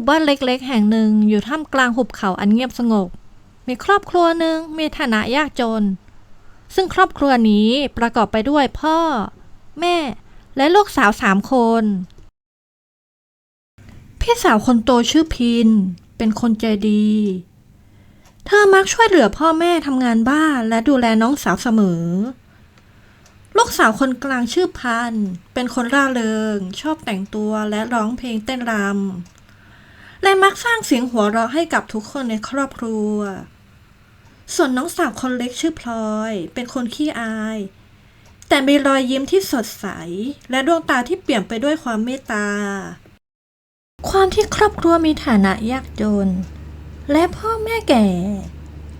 มู่บ้านเล็กๆ แห่งหนึ่งอยู่ท่ามกลางหุบเขาอันเงียบสงบ มีครอบครัวหนึ่งมีฐานะยากจน ซึ่งครอบครัวนี้ประกอบไปด้วยพ่อ แม่ และลูกสาวสามคน พี่สาวคนโตชื่อพิน เป็นคนใจดี เธอมักช่วยเหลือพ่อแม่ทำงานบ้านและดูแลน้องสาวเสมอ ลูกสาวคนกลางชื่อพัน เป็นคนร่าเริง ชอบแต่งตัวและร้องเพลงเต้นรำ และมักสร้างเสียงหัวเราะให้กับทุกคนในครอบครัว ส่วนน้องสาวคนเล็กชื่อพลอย เป็นคนขี้อาย แต่มีรอยยิ้มที่สดใส และดวงตาที่เปลี่ยมไปด้วยความเมตตา ความที่ครอบครัวมีฐานะยากจน และพ่อแม่แก่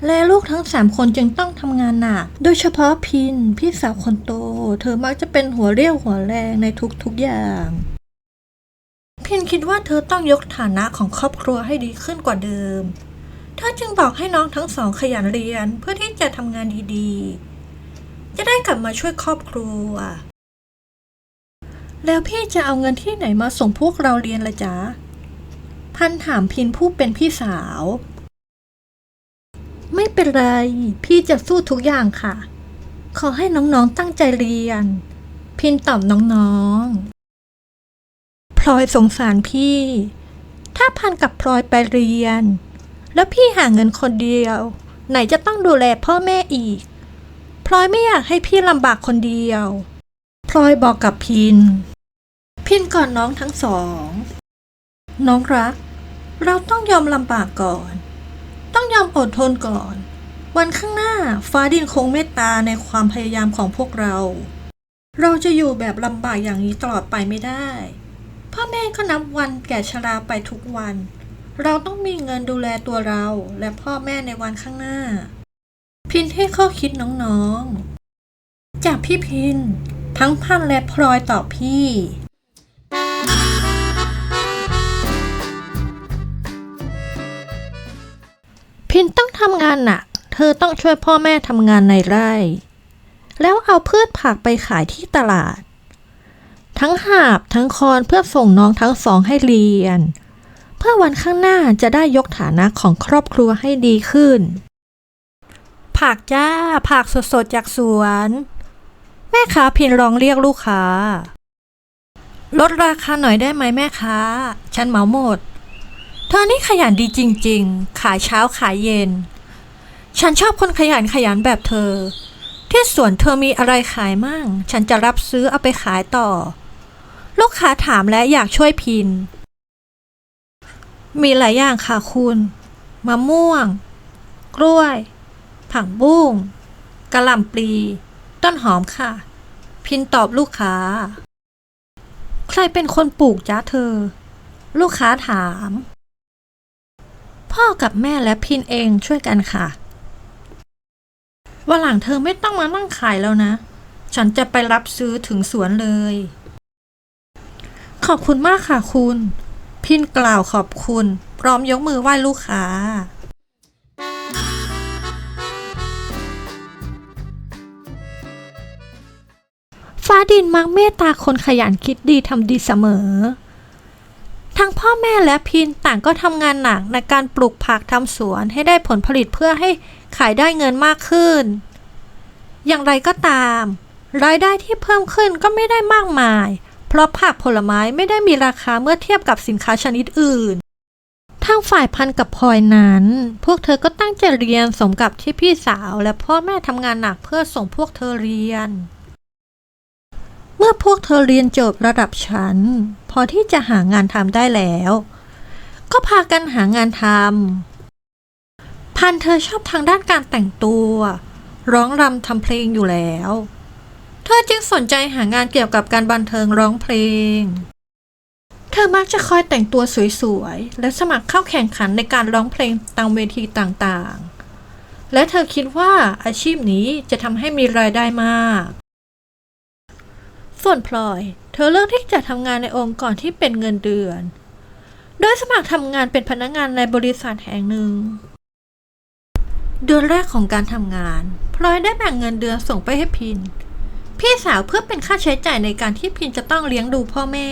และลูกทั้งสามคนจึงต้องทำงานหนัก โดยเฉพาะพินพี่สาวคนโต เธอมักจะเป็นหัวเรี่ยวหัวแรงในทุกๆอย่าง พินคิดว่าเธอต้องยกฐานะของครอบครัวให้ดีขึ้นกว่าเดิม เธอจึงบอกให้น้องทั้งสองขยันเรียนเพื่อที่จะทำงานดีๆ จะได้กลับมาช่วยครอบครัว แล้วพี่จะเอาเงินที่ไหนมาส่งพวกเราเรียนละจ๊ะ พันถามพินผู้เป็นพี่สาว ไม่เป็นไร พี่จะสู้ทุกอย่างค่ะ ขอให้น้องๆตั้งใจเรียน พินตอบน้องๆ พลอยสงสารพี่ ถ้าพันกับพลอยไปเรียน แล้วพี่หาเงินคนเดียว ไหนจะต้องดูแลพ่อแม่อีก พลอยไม่อยากให้พี่ลำบากคนเดียว พลอยบอกกับพิน พินก่อนน้องทั้งสอง น้องรัก เราต้องยอมลำบากก่อน ต้องยอมอดทนก่อน วันข้างหน้าฟ้าดินคงเมตตาในความพยายามของพวกเรา เราจะอยู่แบบลำบากอย่างนี้ตลอดไปไม่ได้ พ่อแม่ก็นับวันแก่ชราไปทุกวัน เราต้องมีเงินดูแลตัวเราและพ่อแม่ในวันข้างหน้า พินให้ข้อคิดน้องๆ จากพี่พิน ทั้งพันและพลอยตอบพี่พินต้องทำงานหนัก เธอต้องช่วยพ่อแม่ทำงานในไร่ แล้วเอาพืชผักไปขายที่ตลาด ทั้งหาบทั้งคอนเพื่อส่งน้องทั้งสองให้เรียน เพื่อวันข้างหน้าจะได้ยกฐานะของครอบครัวให้ดีขึ้น ผักจ้า ผักสดๆจากสวน แม่ค้าพินร้องเรียกลูกค้า ลดราคาหน่อยได้ไหมแม่ค้า ฉันเหมาหมด เธอนี่ขยันดีจริง ๆ ขายเช้าขายเย็น ฉันชอบคนขยันขยันแบบเธอที่สวนเธอมีอะไรขายมั่ง ฉันจะรับซื้อเอาไปขายต่อ ลูกค้าถามและอยากช่วยพิน มีหลายอย่างค่ะคุณ มะม่วง กล้วย ผักบุ้งกระหล่ำปลี ต้นหอมค่ะ พินตอบลูกค้า ใครเป็นคนปลูกจ้าเธอ ลูกค้าถาม พ่อกับแม่และพินเองช่วยกันค่ะวันหลังเธอไม่ต้องมานั่งขายแล้วนะ ฉันจะไปรับซื้อถึงสวนเลย ขอบคุณมากค่ะคุณ พินกล่าวขอบคุณ พร้อมยกมือไหว้ลูกค้า ฟ้าดินมักเมตตาคนขยันคิดดีทำดีเสมอ ทั้งพ่อแม่และพินต่างก็ทำงานหนักในการปลูกผักทำสวนให้ได้ผลผลิตเพื่อให้ขายได้เงินมากขึ้น อย่างไรก็ตาม รายได้ที่เพิ่มขึ้นก็ไม่ได้มากมาย เพราะผักผลไม้ไม่ได้มีราคาเมื่อเทียบกับสินค้าชนิดอื่นทางฝ่ายพันกับพลอยนั้น พวกเธอก็ตั้งใจเรียนสมกับที่พี่สาวและพ่อแม่ทำงานหนักเพื่อส่งพวกเธอเรียน เมื่อพวกเธอเรียนจบระดับชั้น พอที่จะหางานทำได้แล้ว ก็พากันหางานทำพันเธอชอบทางด้านการแต่งตัว ร้องรำทำเพลงอยู่แล้ว เธอจึงสนใจหางานเกี่ยวกับการบันเทิงร้องเพลง เธอมักจะคอยแต่งตัวสวยๆ และสมัครเข้าแข่งขันในการร้องเพลงตามเวทีต่างๆ และเธอคิดว่าอาชีพนี้จะทำให้มีรายได้มาก ส่วนพลอย เธอเลือกที่จะทำงานในองค์กรที่เป็นเงินเดือน โดยสมัครทำงานเป็นพนักงานในบริษัทแห่งหนึ่งเดือนแรกของการทำงาน พลอยได้แบ่งเงินเดือนส่งไปให้พิน พี่สาวเพื่อเป็นค่าใช้จ่ายในการที่พินจะต้องเลี้ยงดูพ่อแม่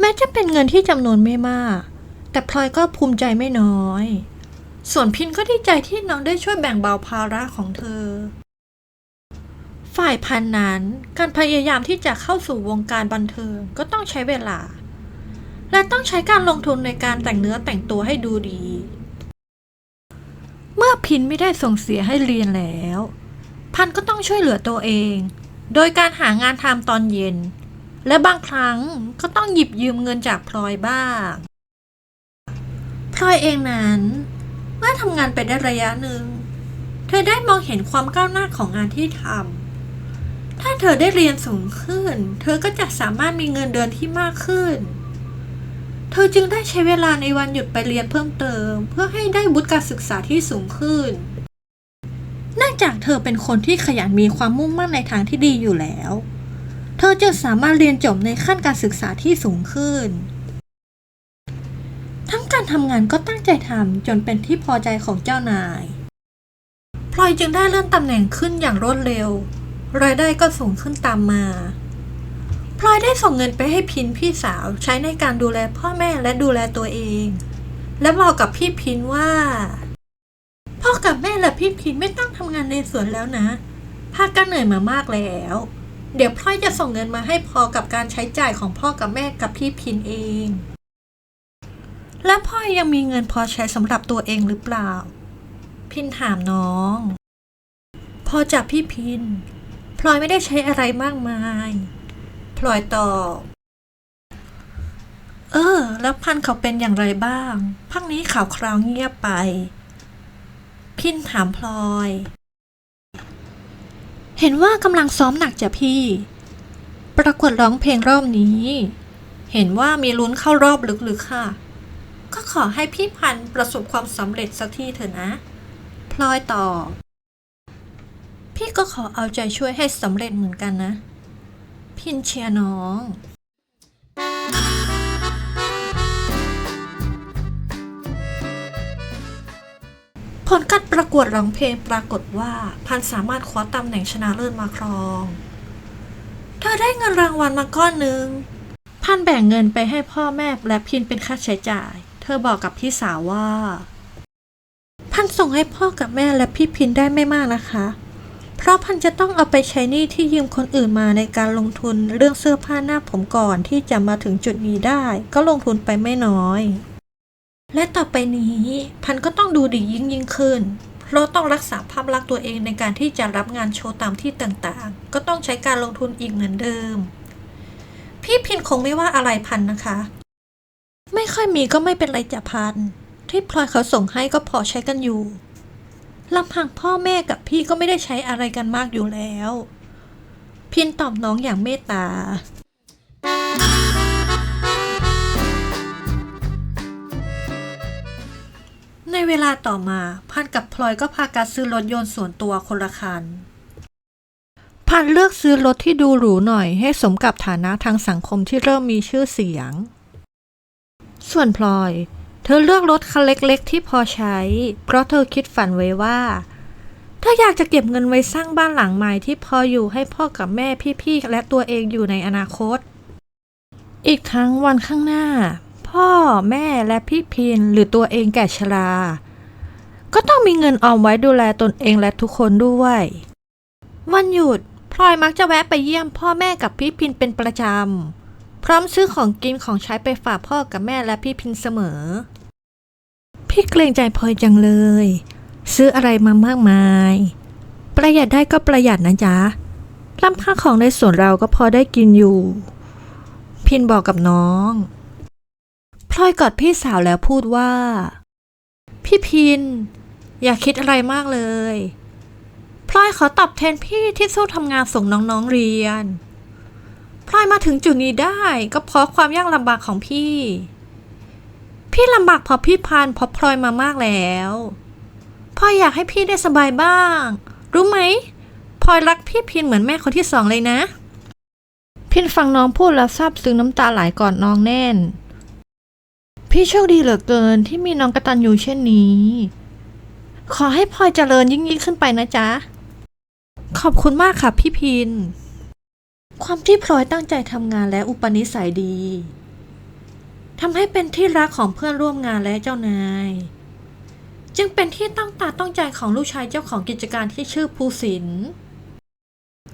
แม้จะเป็นเงินที่จำนวนไม่มาก แต่พลอยก็ภูมิใจไม่น้อย ส่วนพินก็ดีใจที่น้องได้ช่วยแบ่งเบาภาระของเธอ ฝ่ายพันนั้นการพยายามที่จะเข้าสู่วงการบันเทิงก็ต้องใช้เวลา และต้องใช้การลงทุนในการแต่งเนื้อแต่งตัวให้ดูดี เมื่อพินไม่ได้ส่งเสียให้เรียนแล้ว พันก็ต้องช่วยเหลือตัวเอง โดยการหางานทำตอนเย็น และบางครั้งก็ต้องหยิบยืมเงินจากพลอยบ้างพลอยเองนั้นเมื่อทำงานไปได้ระยะหนึ่ง เธอได้มองเห็นความก้าวหน้าของงานที่ทำถ้าเธอได้เรียนสูงขึ้น เธอก็จะสามารถมีเงินเดือนที่มากขึ้น เธอจึงได้ใช้เวลาในวันหยุดไปเรียนเพิ่มเติม เพื่อให้ได้วุฒิการศึกษาที่สูงขึ้น จากเธอเป็นคนที่ขยันมีความมุ่งมั่นในทางที่ดีอยู่แล้ว เธอจึงสามารถเรียนจบในขั้นการศึกษาที่สูงขึ้น ทั้งการทำงานก็ตั้งใจทำจนเป็นที่พอใจของเจ้านายพลอยจึงได้เลื่อนตำแหน่งขึ้นอย่างรวดเร็ว รายได้ก็สูงขึ้นตามมาพลอยได้ส่งเงินไปให้พินพี่สาวใช้ในการดูแลพ่อแม่และดูแลตัวเอง และบอกกับพี่พินว่า พ่อกับแม่และพี่พินไม่ต้องทำงานในสวนแล้วนะพากันเหนื่อยมามากแล้ว เดี๋ยวพลอยจะส่งเงินมาให้พอกับการใช้จ่ายของพ่อกับแม่กับพี่พินเอง และพ่อยังมีเงินพอใช้สำหรับตัวเองหรือเปล่า พินถามน้อง พอจากพี่พินพลอยไม่ได้ใช้อะไรมากมาย พลอยตอบเออ แล้วพันเขาเป็นอย่างไรบ้าง พักนี้ข่าวคราวเงียบไป พินถามพลอย เห็นว่ากำลังซ้อมหนักจ้ะพี่ ประกวดร้องเพลงรอบนี้ เห็นว่ามีลุ้นเข้ารอบลึกๆค่ะ ก็ขอให้พี่พันธ์ประสบความสำเร็จสักทีเถอะนะ พลอยตอบพี่ก็ขอเอาใจช่วยให้สำเร็จเหมือนกันนะ พินเชียร์น้อง ผลการประกวดร้องเพลงปรากฏว่า พันสามารถคว้าตำแหน่งชนะเลิศมาครอง เธอได้เงินรางวัลมาก้อนหนึ่ง พันแบ่งเงินไปให้พ่อแม่และพินเป็นค่าใช้จ่าย เธอบอกกับพี่สาวว่า พันส่งให้พ่อกับแม่และพี่พินได้ไม่มากนะคะ เพราะพันจะต้องเอาไปใช้หนี้ที่ยืมคนอื่นมาในการลงทุนเรื่องเสื้อผ้าหน้าผมก่อนที่จะมาถึงจุดนี้ได้ ก็ลงทุนไปไม่น้อย และต่อไปนี้พันก็ต้องดูดียิ่งยิ่งขึ้น เพราะต้องรักษาภาพลักษณ์ตัวเองในการที่จะรับงานโชว์ตามที่ต่างๆ ก็ต้องใช้การลงทุนอีกเหมือนเดิม พี่พินคงไม่ว่าอะไรพันนะคะ ไม่ค่อยมีก็ไม่เป็นไรจ้ะพัน ที่พลอยเขาส่งให้ก็พอใช้กันอยู่ลำพังพ่อแม่กับพี่ก็ไม่ได้ใช้อะไรกันมากอยู่แล้ว พินตอบน้องอย่างเมตตา เวลาต่อมาพันกับพลอยก็พากันซื้อรถยนต์ส่วนตัวคนละคัน พันเลือกซื้อรถที่ดูหรูหน่อยให้สมกับฐานะทางสังคมที่เริ่มมีชื่อเสียง ส่วนพลอย เธอเลือกรถคันเล็กๆที่พอใช้ เพราะเธอคิดฝันไว้ว่าเธออยากจะเก็บเงินไว้สร้างบ้านหลังใหม่ที่พออยู่ให้พ่อกับแม่พี่ๆและตัวเองอยู่ในอนาคต อีกทั้งวันข้างหน้า พ่อแม่และพี่พินหรือตัวเองแก่ชรา ก็ต้องมีเงินออมไว้ดูแลตนเองและทุกคนด้วย วันหยุดพลอยมักจะแวะไปเยี่ยมพ่อแม่กับพี่พินเป็นประจำ พร้อมซื้อของกินของใช้ไปฝากพ่อกับแม่และพี่พินเสมอ พี่เกรงใจพลอยจังเลย ซื้ออะไรมามากมาย ประหยัดได้ก็ประหยัดนะจ๊ะลำพังของในสวนเราก็พอได้กินอยู่ พินบอกกับน้อง พลอยกอดพี่สาวแล้วพูดว่า พี่พิน อย่าคิดอะไรมากเลย พลอยขอตอบแทนพี่ที่สู้ทำงานส่งน้องๆเรียน พลอยมาถึงจุดนี้ได้ก็เพราะความยากลำบากของพี่ พี่ลำบากเพราะพี่พานเพราะพลอยมามากแล้วพลอยอยากให้พี่ได้สบายบ้าง รู้ไหมพลอยรักพี่พินเหมือนแม่คนที่สองเลยนะ พินฟังน้องพูดแล้วซาบซึ้งน้ำตาไหลก่อนน้องแน่น พี่โชคดีเหลือเกินที่มีน้องกระตันอยู่เช่นนี้ ขอให้พลอยเจริญยิ่งยิ่งขึ้นไปนะจ๊ะ ขอบคุณมากค่ะพี่พิน ความที่พลอยตั้งใจทำงานและอุปนิสัยดีทำให้เป็นที่รักของเพื่อนร่วมงานและเจ้านาย จึงเป็นที่ตั้งตาต้องใจของลูกชายเจ้าของกิจการที่ชื่อภูสิน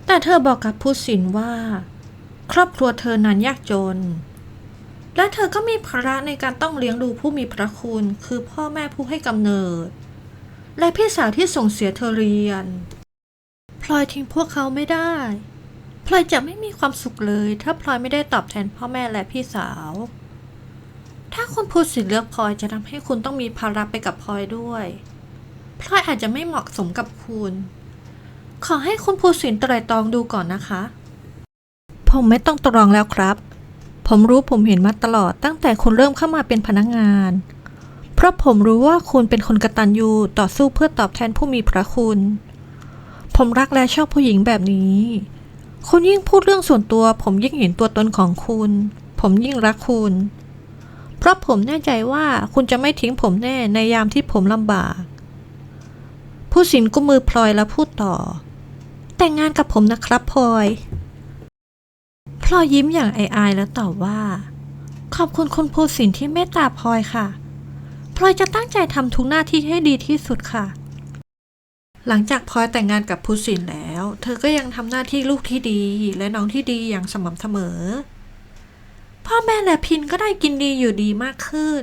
แต่เธอบอกกับภูสินว่า ครอบครัวเธอนั้นยากจน และเธอก็มีภาระในการต้องเลี้ยงดูผู้มีพระคุณ คือพ่อแม่ผู้ให้กำเนิด และพี่สาวที่ส่งเสียเธอเรียน พลอยทิ้งพวกเขาไม่ได้ พลอยจะไม่มีความสุขเลย ถ้าพลอยไม่ได้ตอบแทนพ่อแม่และพี่สาว ถ้าคุณพูดสินเลือกพลอยจะทำให้คุณต้องมีภาระไปกับพลอยด้วย พลอยอาจจะไม่เหมาะสมกับคุณ ขอให้คุณภูสินไตรตรองดูก่อนนะคะ ผมไม่ต้องตรองแล้วครับ ผมรู้ผมเห็นมาตลอดตั้งแต่คุณเริ่มเข้ามาเป็นพนักงาน เพราะผมรู้ว่าคุณเป็นคนกระตัญญูต่อสู้เพื่อตอบแทนผู้มีพระคุณ ผมรักและชอบผู้หญิงแบบนี้ คุณยิ่งพูดเรื่องส่วนตัว ผมยิ่งเห็นตัวตนของคุณ ผมยิ่งรักคุณ เพราะผมแน่ใจว่าคุณจะไม่ทิ้งผมแน่ในยามที่ผมลำบาก ผู้สินกุมมือพลอยแล้วพูดต่อ แต่งงานกับผมนะครับพลอย พลอยยิ้มอย่างอายๆแล้วตอบว่า ขอบคุณคุณภูสินที่เมตตาพลอยค่ะพลอยจะตั้งใจทำทุกหน้าที่ให้ดีที่สุดค่ะ หลังจากพลอยแต่งงานกับภูสินแล้ว เธอก็ยังทำหน้าที่ลูกที่ดีและน้องที่ดีอย่างสม่ำเสมอ พ่อแม่และพินก็ได้กินดีอยู่ดีมากขึ้น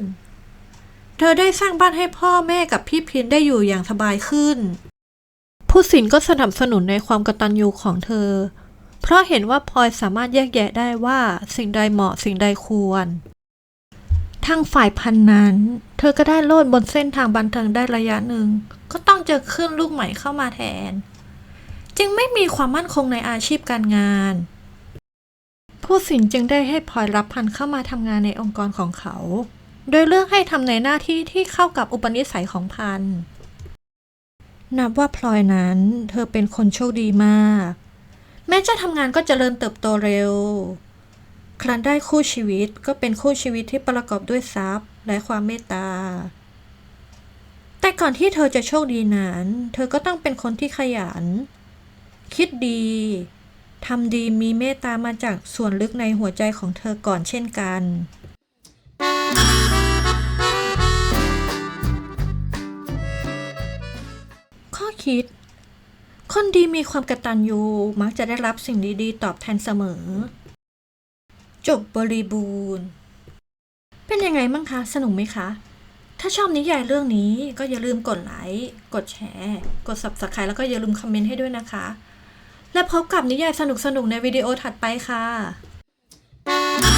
เธอได้สร้างบ้านให้พ่อแม่กับพี่พินได้อยู่อย่างสบายขึ้นผู้สินก็สนับสนุนในความกตัญญูของเธอ เพราะเห็นว่าพลอยสามารถแยกแยะได้ว่าสิ่งใดเหมาะสิ่งใดควร ทางฝ่ายพันนั้น เธอก็ได้โลดบนเส้นทางบันเทิงได้ระยะหนึ่ง ก็ต้องเจอขึ้นลูกใหม่เข้ามาแทน จึงไม่มีความมั่นคงในอาชีพการงาน ผู้สินจึงได้ให้พลอยรับพันเข้ามาทำงานในองค์กรของเขา โดยเลือกให้ทำในหน้าที่ที่เข้ากับอุปนิสัยของพันนับว่าพลอยนั้น เธอเป็นคนโชคดีมาก แม้จะทำงานก็เจริญเติบโตเร็ว ครั้นได้คู่ชีวิตก็เป็นคู่ชีวิตที่ประกอบด้วยทรัพย์และความเมตตา แต่ก่อนที่เธอจะโชคดีนั้น เธอก็ต้องเป็นคนที่ขยัน คิดดีทำดีมีเมตตามาจากส่วนลึกในหัวใจของเธอก่อนเช่นกันข้อคิด คนดีมีความกตัญญูมักจะได้รับสิ่งดีๆ ตอบแทนเสมอ จบบริบูรณ์ เป็นยังไงบ้างคะ สนุกไหมคะ ถ้าชอบนิยายเรื่องนี้ก็อย่าลืมกดไลค์ กดแชร์ กด subscribe แล้วก็อย่าลืมคอมเมนต์ให้ด้วยนะคะ และพบกับนิยายสนุกๆในวิดีโอถัดไปค่ะ